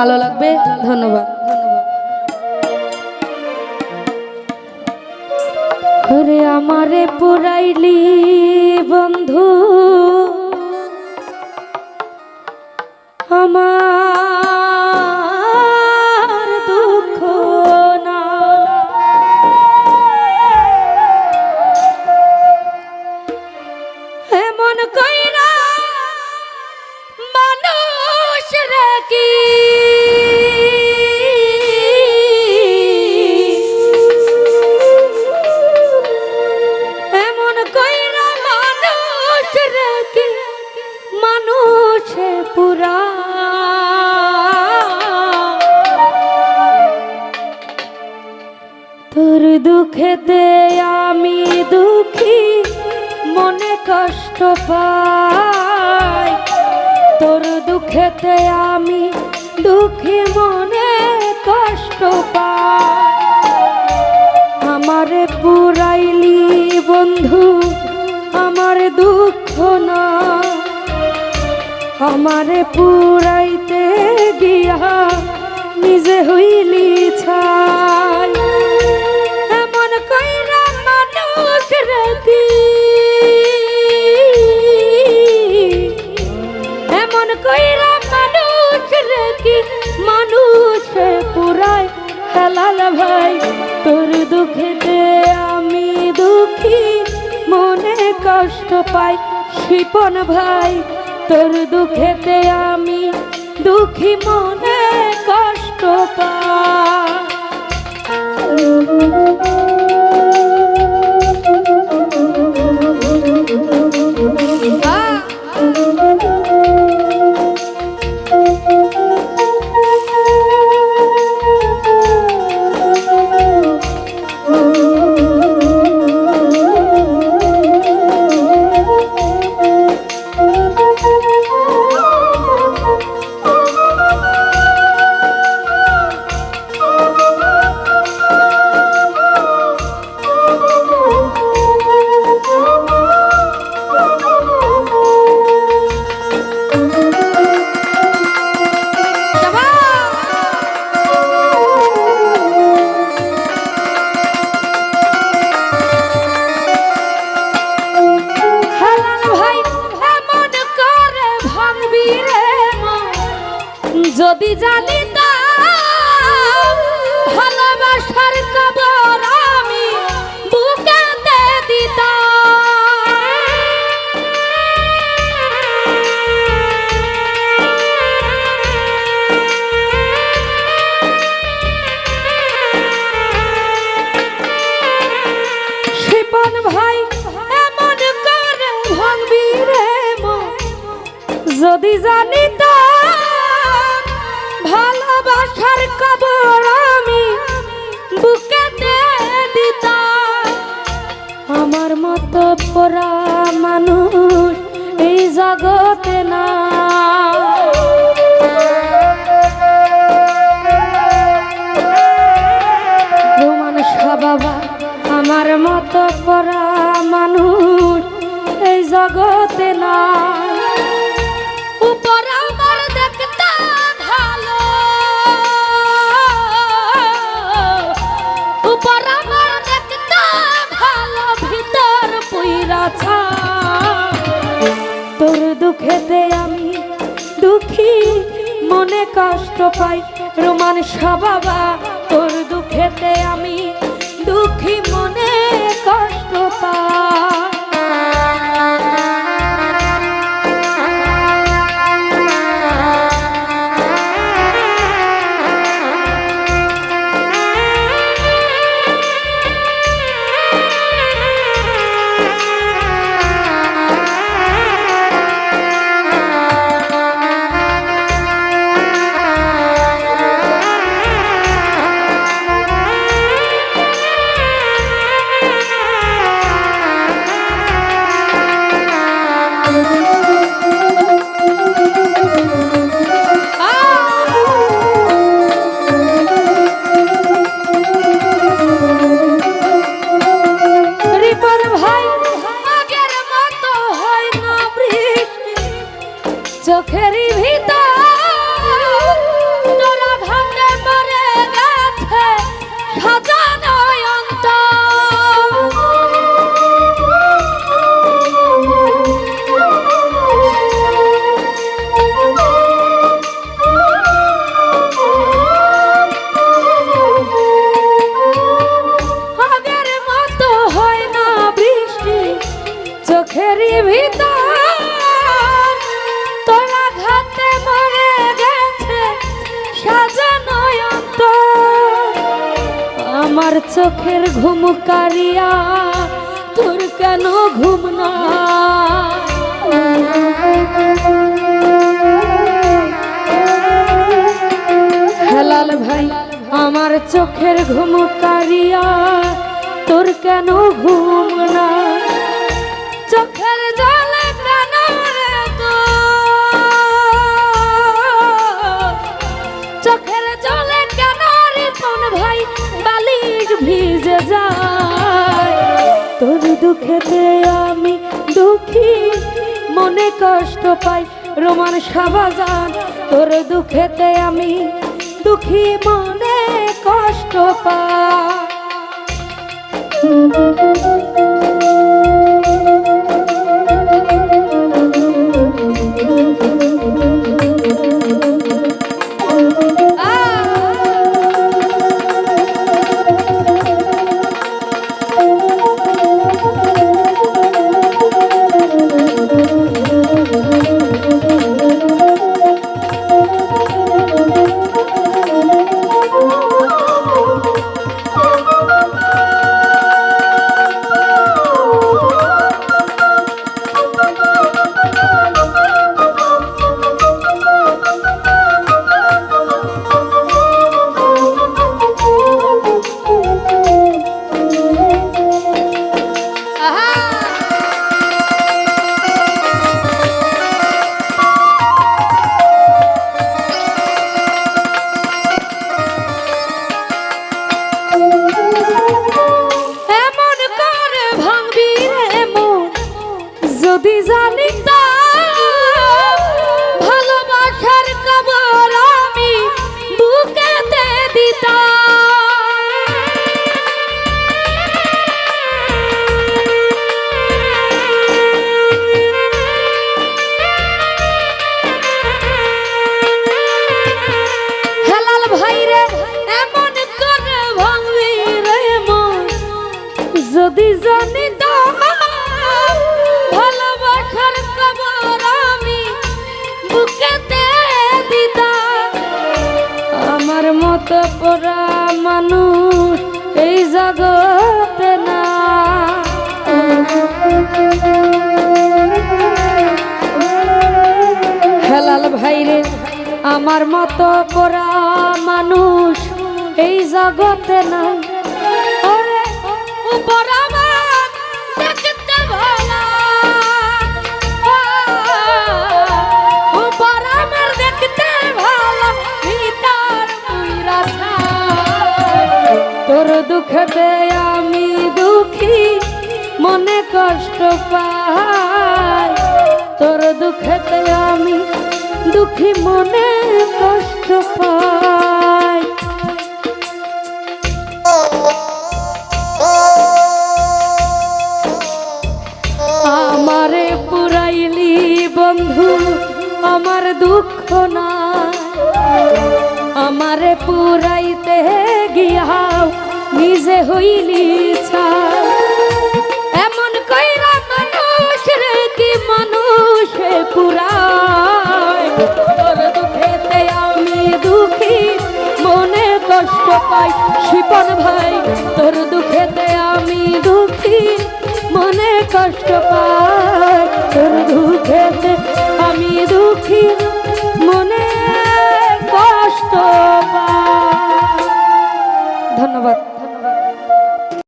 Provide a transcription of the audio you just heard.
ভালো লাগবে? ধন্যবাদ। ওরে আমারে পুরাইলি বন্ধু আমার কষ্ট পাই। তোর দুঃখেতে আমি দুঃখী মনে কষ্ট পাই। আমারে পুরাইলি বন্ধু, আমার দুঃখ না আমারে পুরাইতে গিয়া নিজে হইলি ছাই। রাখি মানুষ পুরাই খেলাল ভাই। তোর দুঃখেতে আমি দুঃখী, মনে কষ্ট পাই শিপন ভাই। তোর দুঃখেতে আমি দুঃখী, মনে কষ্ট পাই। ভাঙবি রে যদি জানি ভালোবাসার মতো পরা মানুষ এই জগতে না উপর আমার দেখতে ভালো। উপর আমার দেখতে ভালো ভিতর পুইরা ছা তোর দুঃখেতে আমি দুঃখী মনে কষ্ট পাই। রোমান বাবা তোর দুঃখেতে আমি দুঃখী মনে কষ্ট আমার চোখের ঘুম কারিয়া তোর কেন ঘুম না হেলাল ভাই, আমার চোখের ঘুম কারিয়া তোর কেন ঘুম না দুঃখেতে আমি দুঃখী। মনে কষ্ট পাই, রোমান সাবাজান। তোর দুঃখেতে আমি দুঃখী, মনে কষ্ট পাই। যদি জানি আমার মতো পড়া মানুষ এই জগতে না। হেলাল ভাইরে, আমার মতো পড়া মানুষ এই জগতে না উপর কষ্ট পাই। তোর দুঃখতে আমি দুঃখী মনে কষ্ট পাই। আমারে পুরাইলি বন্ধু, আমার দুঃখ না আমারে পুরাইতে গিয়াও, নিজে হইলি ছাই। মানুষে পুরায়। তোর দুঃখেতে আমি দুঃখী, মনে কষ্ট পাই। শিপন ভাই, তোর দুঃখেতে আমি দুঃখী, মনে কষ্ট পাই। তোর দুঃখেতে আমি দুঃখী